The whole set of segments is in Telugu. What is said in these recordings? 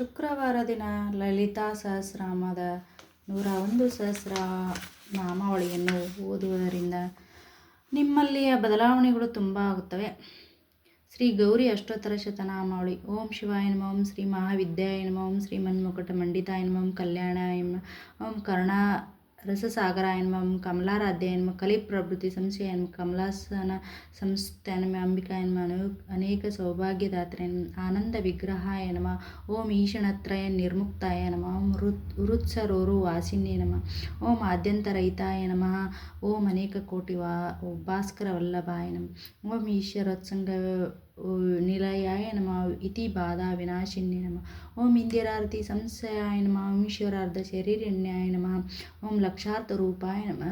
ಶುಕ್ರವಾರ ದಿನ ಲಲಿತಾ ಸಹಸ್ರನಾಮದ ನೂರ ಒಂದು ಸಹಸ್ರ ನಾಮಾವಳಿಯನ್ನು ಓದುವುದರಿಂದ ನಿಮ್ಮಲ್ಲಿಯ ಬದಲಾವಣೆಗಳು ತುಂಬ ಆಗುತ್ತವೆ. ಶ್ರೀ ಗೌರಿ ಅಷ್ಟೋತ್ತರ ಶತನಾಮಾವಳಿ ಓಂ ಶಿವಾಯ ನಮಃ ಶ್ರೀ ಮಹಾವಿದ್ಯಾಯ ನಮಃ, ಓಂ ಶ್ರೀ ಮನ್ಮುಕಟ ಮಂಡಿತಾಯ ನಮಃ, ಓಂ ಕಲ್ಯಾಣಾಯ ನಮಃ, ಓಂ ಕರುಣಾ ರಸಸಾಗರ ಎನ್ಮ ಕಮಲಾರಾಧ್ಯ ಎನ್ಮ ಕಲಿ ಪ್ರಭೃತಿ ಸಂಸ್ಥೆ ಎನ್ಮ ಕಮಲಾಸನ ಸಂಸ್ಥೆ ಎನ್ಮ ಅಂಬಿಕಾ ಎನ್ಮ ಅನೇಕ ಸೌಭಾಗ್ಯದಾತ್ರೆ ಆನಂದ ವಿಗ್ರಹ ಎನ್ಮ ಓಂ ಈಶಣತ್ರಯ ನಿರ್ಮುಕ್ತಾಯ ನಮಃ, ಓಂ ಹೃತ್ ಹೃತ್ಸರೋರು ವಾಸಿನ್ಯ ನಮಃ, ಓಂ ಆದ್ಯಂತರಹಿತಾಯ ನಮಃ, ಓಂ ಅನೇಕ ಕೋಟಿ ವಾ ಭಾಸ್ಕರ ವಲ್ಲಭಾಯ ನಮಃ, ಓಂ ಈಶ್ವರತ್ಸಂಗ నిలయాయ నమ ఇతి బాధ వినాశిన్య నమ ఓం ఇందిరారతి సంశయాయ నమ ఓం ఈశ్వరార్థ శరీరిణ్యాయ నమ ఓం లక్షార్థ రూపాయ నమ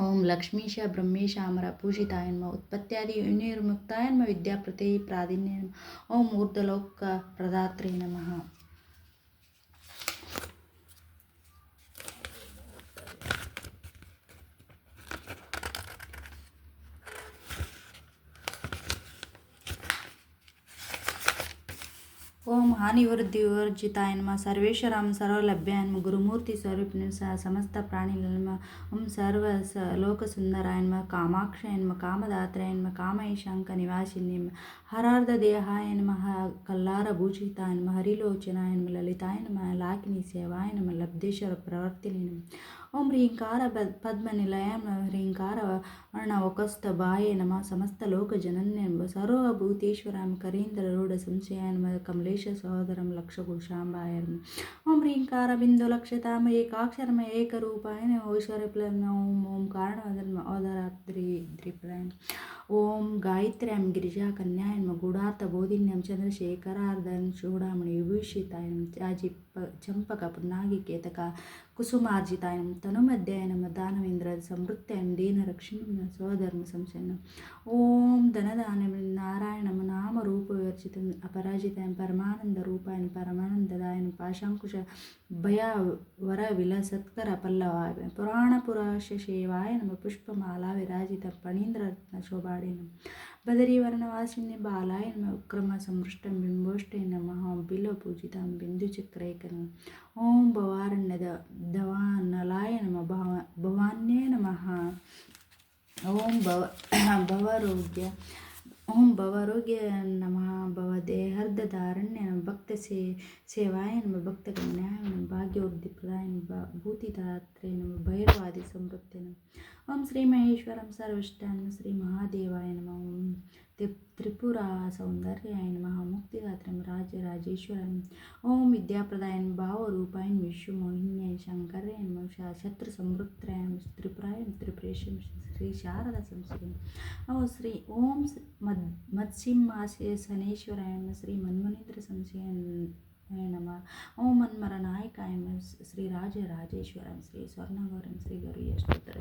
ఓం లక్ష్మీశ బ్రహ్మేశ అమర పూజితాయ నమ ఉత్పత్త్యాది యునిర్ముక్తాయ నమ విద్యాప్రతే ప్రాధీన్య ఓం ఊర్ధలోక ప్రదాత్రే నమ O ఓం హానివృద్ధివర్జితాయ నమ సర్వేశ్వరం సర్వలభ్యాయ నమ గురుమూర్తి స్వరూపిణి సమస్త ప్రాణిలమ ఓం సర్వ లోక సుందరాయ నమ కామాక్షయ నమ కామదాత్రాయ నమ కామయశాంక నివాసిని హరార్ధ దేహాయ నమ కల్లార భూషితాయ నమ హరిలోచనాయ నమ లలితాయ నమ లాకిని సేవాయ నమ లబ్ధేశ్వర ప్రవర్తిని నమ ఓం హ్రీంకార పద్మ నిలయం హ్రీంకార వర్ణ ఒకస్త బాయ నమ సమస్త లోక జనన్య సర్వభూతేశ్వరామ కరీంద్ర రూఢ సంశయాయ నమ కమలేశ్వర సోదరం లక్షకుశాంబాయరం ఓం హ్రీంకార బిందు లక్షితామ ఏకాక్షరమ ఏకరూపాయన ఓశ్వరప్లయం ఓం ఓం కారణవదన ఓదరాత్రి ద్రిప్లయం ఓం గాయత్ర్యాం గిరిజా కన్యాయం గూఢార్థ బోధిన్యం చంద్రశేఖరార్ధం చూడామణి విభూషితాయం చాజిప్ప చంపక పున్నాగి కేతక కుసుమార్జితాయం తనుమధ్యాయనం దానవేంద్ర సమృత్యాయం దీన రక్షణ స్వధర్మ సంశయనం. ఓం ధనదానం నారాయణం నామరూప వివర్జితం అపరాజితాయం పరమానంద ರೂಪ ವಿವರ್ಜಿತ ಅಪರಾಜಿತಾಯ ಪರಮಾನಂದ ರೂಪಾಯ ಪರಮಾನಂದದಾಯ ಪಾಶಾಂಕುಶ ಭಯ ವರ ವಿಲ ಸತ್ಕರ ಪಲ್ಲವಾಯ ಪುರಾಣ ಪುರಾಶ ಶೇವಾಯ ನಮ ಪುಷ್ಪಮಾಲಾ ವಿರಾಜಿತ ಫಣೀಂದ್ರ ರತ್ನ ಶೋಭಾಡೆ ನಮ ಬದರೀವರ್ಣವಾಸಿನ್ಯ ಬಾಲಾಯ ನಮ ಉಕ್ರಮ ಸಂವೃಷ್ಟಂ ಬಿಂಬೋಷ್ಟೇ ನಮಃ ಬಿಲ ಪೂಜಿತಾಂ ಬಿಂದುಚಕ್ರೈಕ ನಮ ಓಂ ಭವಾರಣ್ಯದ ದವಾನಲಾಯ ನಮ ಭವ ಭವಾನ್ಯೇ ನಮಃ ಓಂ ಭವ ಭವರೋಗ್ಯ ಓಂ ಭವರೋಗ್ಯ ನಮಃ ಭವ ದೇಹರ್ಧಧಾರಣ್ಯ ನಮ ಭಕ್ತ ಸೇ ಸೇವಾಯ ನಮ ಭಕ್ತಗಣ್ಯಾಯ ನಮ ಭಾಗ್ಯವೃದ್ಧಿ ಪ್ರದಾಯ ನಮ ಭೂತಿದಾತ್ರೆ ನಮ ಭೈರವಾದಿ ಸಮೃದ್ಧಿ ನಮ ಓಂ ಶ್ರೀ ಮಹೇಶ್ವರಂ ಸರ್ವಷ್ಟಾನ್ ಶ್ರೀ ಮಹಾದೇವಾಯ ನಮ ಓಂ त्रिपुरा सौंदर्याय महामुक्ति राजेश्वर ओम विद्याप्रदाय भाव रूपायन विश्व मोहिन्य शंकर शत्रु समृद्धाय श्री शारद संस्कृत ओ श्री ओम मद मत्सिंहाशय श्री मनमुनीन्द्र संशय नम। ओम मनमर नायक श्री राजेश्वर श्री स्वर्णगौरम श्री गुरु यशोत्र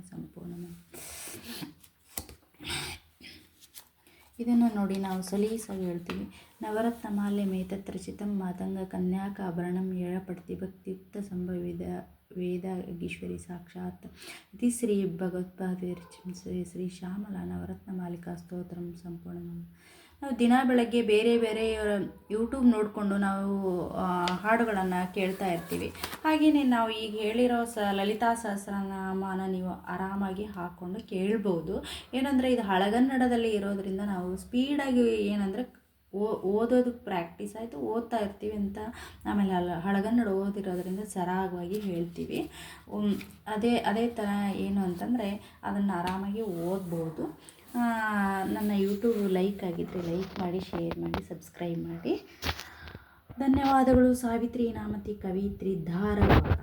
संपूर्ण ಇದನ್ನು ನೋಡಿ ನಾವು ಸಲೀಸಾಗಿ ಹೇಳ್ತೀವಿ. ನವರತ್ನ ಮಾಲೆ ಮೇತತ್ರ ಚಿತಂ ಮಾತಂಗ ಕನ್ಯಾಕಾಭರಣಂ ಏಳಪಡ್ತಿ ಭಕ್ತಿಯುಕ್ತ ಸಂಭವಿದ ವೇದಾಗೀಶ್ವರಿ ಸಾಕ್ಷಾತ್. ಇತಿ ಶ್ರೀ ಭಗವತ್ಪಾದ ಶ್ರೀ ಶ್ಯಾಮಲ ನವರತ್ನ ಮಾಲಿಕಾ ಸ್ತೋತ್ರಂ ಸಂಪೂರ್ಣ. ನಾವು ದಿನ ಬೆಳಗ್ಗೆ ಬೇರೆ ಬೇರೆ ಯೂಟ್ಯೂಬ್ ನೋಡಿಕೊಂಡು ನಾವು ಹಾಡುಗಳನ್ನು ಕೇಳ್ತಾ ಇರ್ತೀವಿ. ಹಾಗೆಯೇ ನಾವು ಈಗ ಹೇಳಿರೋ ಸ, ಲಲಿತಾ ಸಹಸ್ರನಾಮನ ನೀವು ಆರಾಮಾಗಿ ಹಾಕ್ಕೊಂಡು ಕೇಳ್ಬೋದು. ಏನಂದರೆ ಇದು ಹಳಗನ್ನಡದಲ್ಲಿ ಇರೋದರಿಂದ ನಾವು ಸ್ಪೀಡಾಗಿ ಏನಂದರೆ ಓ ಓದೋದಕ್ಕೆ ಪ್ರಾಕ್ಟೀಸ್ ಆಯಿತು, ಓದ್ತಾ ಇರ್ತೀವಿ ಅಂತ ಆಮೇಲೆ ಅಲ್ಲ ಹಳಗನ್ನಡ ಓದಿರೋದ್ರಿಂದ ಸರಾಗವಾಗಿ ಹೇಳ್ತೀವಿ. ಅದೇ ಅದೇ ಥರ ಏನು ಅಂತಂದರೆ ಅದನ್ನು ಆರಾಮಾಗಿ ಓದ್ಬೋದು. ನನ್ನ ಯೂಟ್ಯೂಬ್ ಲೈಕ್ ಆಗಿದ್ದರೆ ಲೈಕ್ ಮಾಡಿ ಶೇರ್ ಮಾಡಿ ಸಬ್ಸ್ಕ್ರೈಬ್ ಮಾಡಿ. ಧನ್ಯವಾದಗಳು. ಸಾವಿತ್ರಿ ನಾಮತಿ ಕವಿತ್ರಿ ಧಾರವಾಡ.